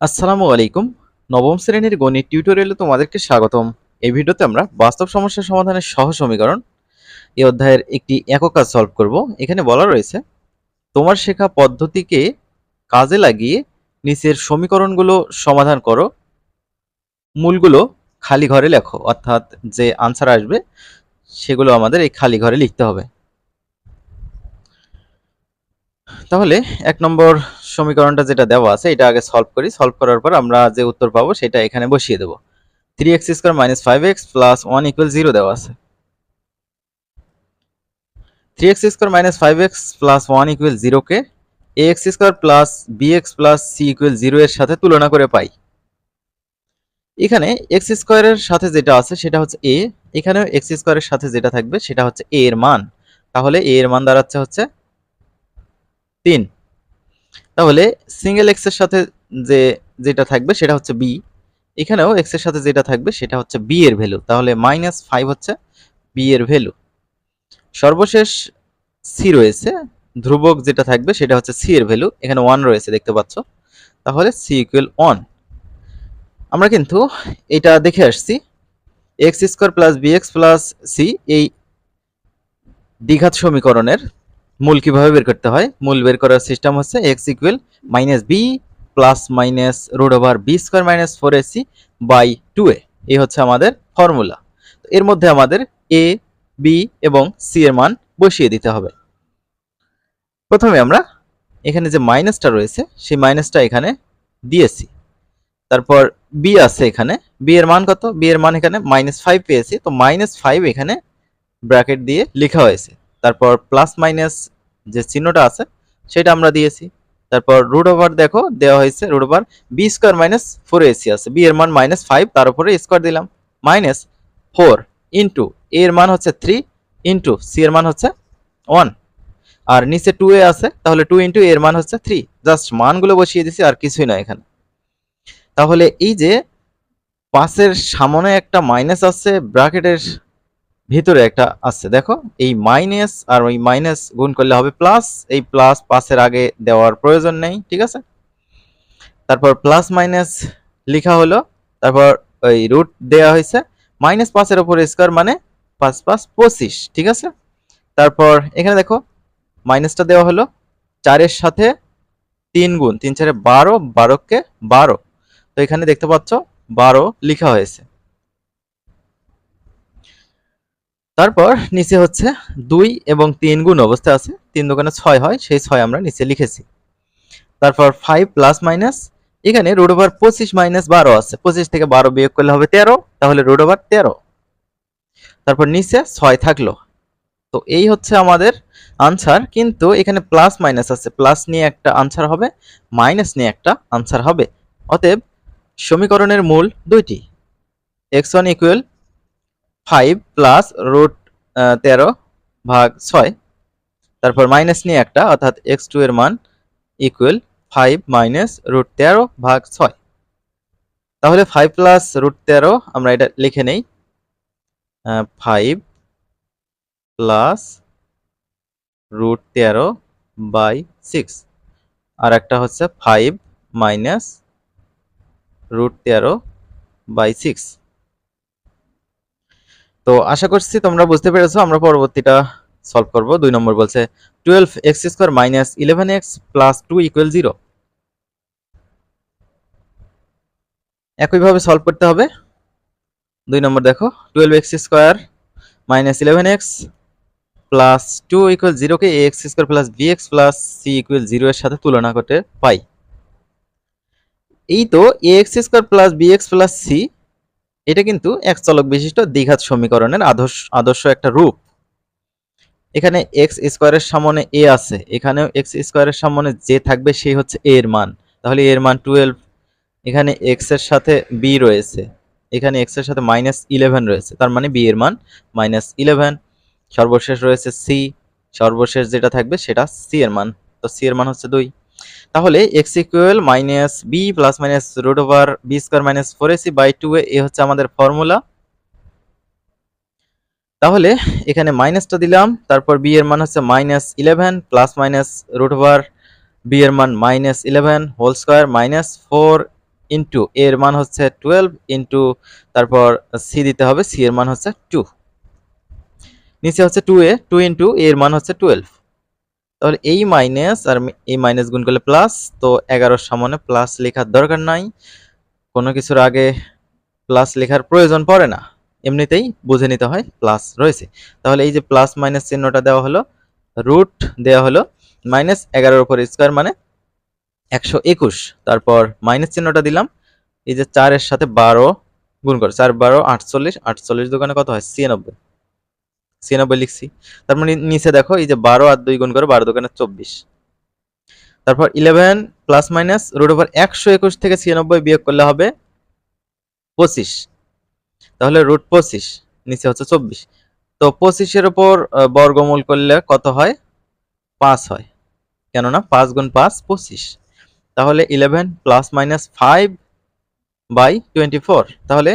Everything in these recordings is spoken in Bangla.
আসসালামু আলাইকুম। নবম শ্রেণির গণিত টিউটোরিয়ালে তোমাদেরকে স্বাগতম। এই ভিডিওতে আমরা বাস্তব সমস্যা সমাধানের সহ সমীকরণ এই অধ্যায়ের একটি একক কাজ সলভ করব। এখানে বলা রয়েছে, তোমার শেখা পদ্ধতিকে কাজে লাগিয়ে নিচের সমীকরণগুলো সমাধান করো। মূলগুলো খালি ঘরে লেখো, অর্থাৎ যে আনসার আসবে সেগুলো আমাদের এই খালি ঘরে লিখতে হবে। তাহলে এক নম্বর সমীকরণটা যেটা দেওয়া আছে, এটা আগে সলভ করি। সলভ করার পর আমরা যে উত্তর পাবো, সেটা এখানে বসিয়ে দেবো। Three x square minus five x plus one equal zero দেওয়া আছে। Three x square minus five x plus one equal জিরোকে a x square plus b x plus c equal zero এর সাথে তুলনা করে পাই। এখানে এক্স স্কোয়ারের সাথে যেটা আছে, সেটা হচ্ছে এ এখানেও এক্স স্কোয়ারের সাথে যেটা থাকবে, সেটা হচ্ছে এ এর মান। তাহলে এ এর মান দাঁড়াচ্ছে হচ্ছে তিন। তাহলে সিঙ্গেল এক্সের সাথে যে, যেটা থাকবে সেটা হচ্ছে বি এখানেও এক্সের সাথে যেটা থাকবে সেটা হচ্ছে বি এর ভ্যালু তাহলে মাইনাস ফাইভ হচ্ছে বি এর ভ্যালু সর্বশেষ সি রয়েছে। ধ্রুবক যেটা থাকবে সেটা হচ্ছে সি এর ভ্যালু এখানে ওয়ান রয়েছে, দেখতে পাচ্ছ। তাহলে সি ইকুয়াল ওয়ান আমরা কিন্তু এটা দেখে আসছি। X square plus b x plus c এই দ্বিঘাত সমীকরণের মূল কীভাবে বের করতে হয়? মূল বের করার সিস্টেম হচ্ছে x equal minus b plus minus root over b square minus four a c by two a এই হচ্ছে আমাদের ফর্মুলা এর মধ্যে আমাদের এ বি এবং সি এর মান বসিয়ে দিতে হবে। প্রথমে আমরা এখানে যে মাইনাসটা রয়েছে, সেই মাইনাসটা এখানে দিয়েছি। তারপর বি আছে এখানে। বি এর মান কত? বি এর মান এখানে মাইনাস ফাইভ পেয়েছি। তো মাইনাস ফাইভ এখানে ব্র্যাকেট দিয়ে লেখা হয়েছে। তারপর প্লাস মাইনাস যে চিহ্নটা আছে, সেটা আমরা দিয়েছি। তারপর রুট ওভার দেখো, দেওয়া হয়েছে root over b square minus four a c আছে। বি এর মান মাইনাস ফাইভ তার উপরে স্কোয়ার দিলাম। মাইনাস ফোর ইন্টু এ এর মান হচ্ছে থ্রি ইন্টু সি এর মান হচ্ছে ওয়ান আর নিচে টু এ আছে, তাহলে টু ইন্টু এর মান হচ্ছে থ্রি জাস্ট মানগুলো বসিয়ে দিছি আর কিছুই না এখানে। তাহলে এই যে পাশের সামনে একটা মাইনাস আছে ব্র্যাকেটের ভিতরে একটা আছে, দেখো, এই মাইনাস আর ওই মাইনাস গুণ করলে হবে প্লাস এই প্লাস পাশের আগে দেওয়ার প্রয়োজন নেই, ঠিক আছে? তারপর প্লাস মাইনাস লেখা হলো, তারপর ওই রুট দেওয়া হয়েছে মাইনাস পাঁচের ওপর স্কোয়ার মানে পাঁচ পাঁচ পঁচিশ, ঠিক আছে? তারপর এখানে দেখো মাইনাসটা দেওয়া হলো, চারের সাথে তিন গুণ, তিন চারে বারো, বারোকে বারো। তো এখানে দেখতে পাচ্ছ, বারো লেখা হয়েছে। তারপর নিচে হচ্ছে দুই এবং তিন গুণ অবস্থায় আছে। তিন দোকানে ছয় হয়, সেই ছয় আমরা নিচে লিখেছি। তারপর ফাইভ প্লাস মাইনাস এখানে রুট ওভার পঁচিশ মাইনাস বারো আছে। পঁচিশ থেকে বারো বিয়োগ করলে হবে তেরো, তাহলে রুট ওভার তেরো। তারপর নিচে ছয় থাকল। তো এই হচ্ছে আমাদের আনসার কিন্তু এখানে প্লাস মাইনাস আছে। প্লাস নিয়ে একটা আনসার হবে মাইনাস নিয়ে একটা আনসার হবে। অতএব সমীকরণের মূল দুইটি। X one equal five plus root তেরো ভাগ ছয়। তারপর মাইনাস নিয়ে একটা, অর্থাৎ এক্স টু এর মান ইকুয়াল ফাইভ মাইনাস রুট তেরো ভাগ ছয়। তাহলে ফাইভ প্লাস রুট তেরো আমরা এটা লিখে নেই। ফাইভ প্লাস রুট তেরো বাই সিক্স আর একটা হচ্ছে ফাইভ মাইনাস রুট তেরো বাই সিক্স তো আশা করছি তোমরা বুঝতে পেরেছ, আমরা পরবর্তীটা সলভ করব। দুই নম্বর বলছে twelve x square minus eleven x plus two equal zero একইভাবে সলভ করতে হবে। দুই নম্বর দেখো twelve x square minus eleven x plus two equal জিরোকে a x square plus b x plus c equal zero এর সাথে তুলনা করতে পাই। এই তো a x square plus b x plus c এটা কিন্তু এক চলক বিশিষ্ট দ্বিঘাত সমীকরণের আদর্শ আদর্শ একটা রূপ। এখানে এক্স স্কোয়ারের সামনে এ আছে, এখানেও এক্স স্কোয়ারের সামনে যে থাকবে, সেই হচ্ছে এ এর মান। তাহলে এর মান টুয়েলভ এখানে এক্সের সাথে বি রয়েছে, এখানে এক্সের সাথে মাইনাস ইলেভেন রয়েছে, তার মানে বি এর মান মাইনাস ইলেভেন সর্বশেষ রয়েছে সি সর্বশেষ যেটা থাকবে সেটা সি এর মান, তো সি এর মান হচ্ছে দুই। তাহলে x equal minus b plus minus root over b square minus four a c by two a হচ্ছে আমাদের ফর্মুলা তাহলে এখানে মাইনাসটা দিলাম, তারপর বি এর মান হচ্ছে minus eleven plus minus root over b এর মান minus eleven whole square minus four into এর মান হচ্ছে টুয়েলভ ইন্টু তারপর সি দিতে হবে সি এর মান হচ্ছে টু নিচে হচ্ছে টু এ টু ইন্টু এর মান হচ্ছে টুয়েলভ তাহলে এই মাইনাস আর এই মাইনাস গুণ করলে প্লাস তো এগারোর সামনে প্লাস লেখার দরকার নাই। কোনো কিছুর আগে প্লাস লেখার প্রয়োজন পড়ে না। এমনিতেই বুঝে নিতে হয় প্লাস রয়েছে। তাহলে এই যে প্লাস মাইনাস চিহ্নটা দেওয়া হলো রুট দেওয়া হলো মাইনাস এগারোর উপর স্কোয়ার মানে একশো একুশ। তারপর মাইনাস চিহ্নটা দিলাম, এই যে চারের সাথে বারো গুণ করে, চার বারো আটচল্লিশ আটচল্লিশ দোকানে কত হয়? ছিয়ানব্বই। ছিয়ানব্বই লিখছি। তারপর নিচে দেখো, এই যে বারো আর দুই গুণ করে, বারো দোকানে চব্বিশ। তারপর eleven plus minus root over একশো একুশ থেকে ছিয়ানব্বই বিয়োগ করলে হবে পঁচিশ। তাহলে রুট পঁচিশ, নিচে হচ্ছে চব্বিশ। তো পঁচিশের ওপর বর্গমূল করলে কত হয়? পাঁচ হয়। কেননা পাঁচ গুণ পাঁচ পঁচিশ। তাহলে eleven plus minus five by twenty four তাহলে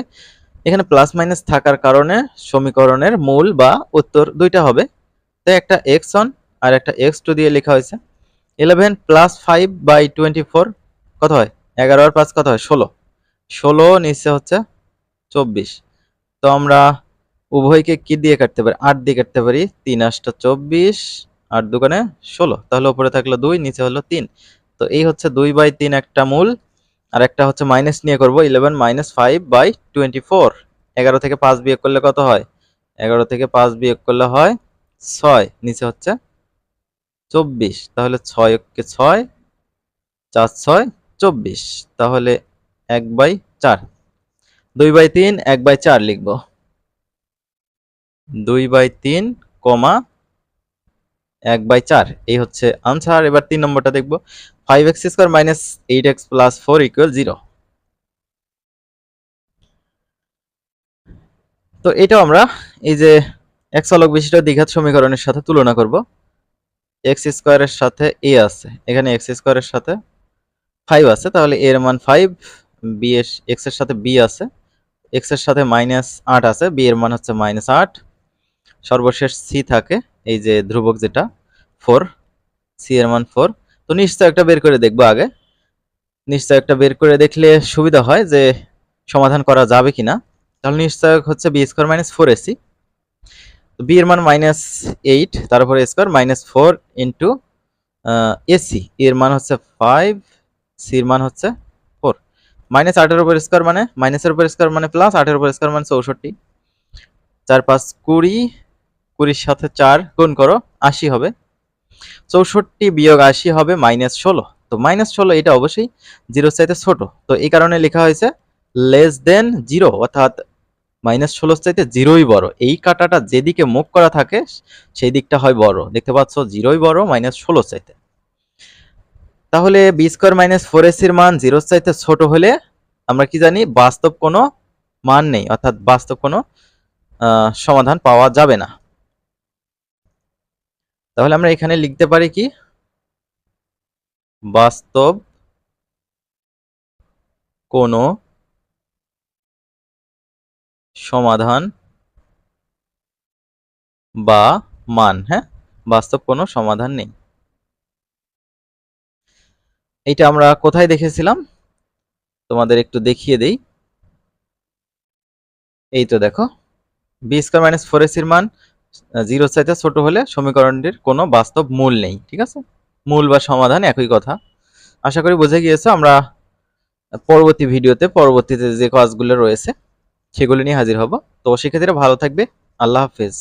এখানে প্লাস মাইনাস থাকার কারণে সমীকরণের মূল বা উত্তর দুইটা হবে। তাই একটা এক্স অন আর একটা এক্স টু দিয়ে লেখা হয়েছে। Eleven plus five by twenty four কত হয়? এগারো আর পাঁচ কত হয়? ষোলো। ষোলো নিচে হচ্ছে চব্বিশ। তো আমরা উভয়কে কি দিয়ে কাটতে পারি? আট দিয়ে কাটতে পারি। তিন আটটা চব্বিশ আর দোকানে ষোলো। তাহলে উপরে থাকল দুই, নিচে হলো তিন। তো এই হচ্ছে দুই বাই তিন একটা মূল। আর একটা হচ্ছে মাইনাস নিয়ে করব eleven minus five by twenty four এগারো থেকে পাঁচ বিয়োগ করলে কত হয়? এগারো থেকে পাঁচ বিয়োগ করলে হয় ছয়, নিচে হচ্ছে চব্বিশ। তাহলে ছয় কে ছয়, চার ছয়, চব্বিশ। তাহলে এক বাই চার। দুই বাই তিন, এক বাই চার লিখব। দুই বাই তিন, কমা এক বাই চার। এই হচ্ছে আনসার এবার তিন নম্বরটা দেখব। Five x square minus eight x plus four equal zero তো এটাও আমরা এই যে এক্স অলক বিশিষ্ট দ্বিঘাত সমীকরণের সাথে তুলনা করব। এক্স স্কোয়ারের সাথে এ আছে। এখানে এক্স স্কোয়ারের সাথে ফাইভ আছে। তাহলে এর মান ফাইভ বি এক্সের সাথে বি আছে। এক্সের সাথে মাইনাস আট আছে। বি এর মান হচ্ছে মাইনাস আট। সর্বশেষ সি থাকে। এই যে ধ্রুবক যেটা ফোর সি এর মান ফোর তো নিশ্চয় একটা বের করে দেখব আগে। নিশ্চয় একটা বের করে দেখলে সুবিধা হয় যে সমাধান করা যাবে কিনা। তাহলে নিশ্চয়ক হচ্ছে b square minus four a c তো বি এর মান মাইনাস এইট তারপরে square minus four into a c এর মান হচ্ছে ফাইভ সির মান হচ্ছে ফোর মাইনাস আটের উপর স্কোয়ার মানে মাইনাসের উপর স্কোয়ার মানে প্লাস আটের উপর স্কোয়ার মানে চৌষট্টি। চার পাঁচ কুড়ি কুড়ির সাথে চার গুণ করো, আশি হবে। চৌষট্টি বিয়োগ আশি হবে মাইনাস ষোলো। তো মাইনাস ষোলো এটা অবশ্যই জিরোর চাইতে ছোট। তো এই কারণে লেখা হয়েছে লেস দেন জিরো, অর্থাৎ মাইনাস ষোলোর চাইতে জিরোই বড়। এই কাটাটা যেদিকে মুখ করা থাকে, সেই দিকটা হয় বড়। দেখতে পাচ্ছ, জিরোই বড়, মাইনাস ষোলোর চাইতে। তাহলে বি স্কোয়ার মাইনাস ফোর এসির মান জিরোর চাইতে ছোট হলে আমরা কি জানি, বাস্তব কোনো মান নেই। অর্থাৎ বাস্তব কোনো সমাধান পাওয়া যাবে না। তাহলে আমরা এখানে লিখতে পারি কি? বাস্তব কোনো সমাধান বা মান হ্যাঁ? বাস্তব কোনো সমাধান নেই। এটা আমরা কোথায় দেখেছিলাম? তোমাদের একটু দেখিয়ে দেই। এই তো দেখো। বি স্কোয়ার মাইনাস ফোর এসির মান জিরো চাইতে ছোট হলে সমীকরণটির কোনো বাস্তব মূল নেই, ঠিক আছে? মূল বা সমাধান একই কথা। আশা করি বোঝা গিয়েছো, আমরা পরবর্তী ভিডিওতে, পরবর্তীতে যে কাজগুলো রয়েছে, সেগুলো নিয়ে হাজির হব। তো শিক্ষার্থীরা ভালো থাকবে। আল্লাহ হাফেজ।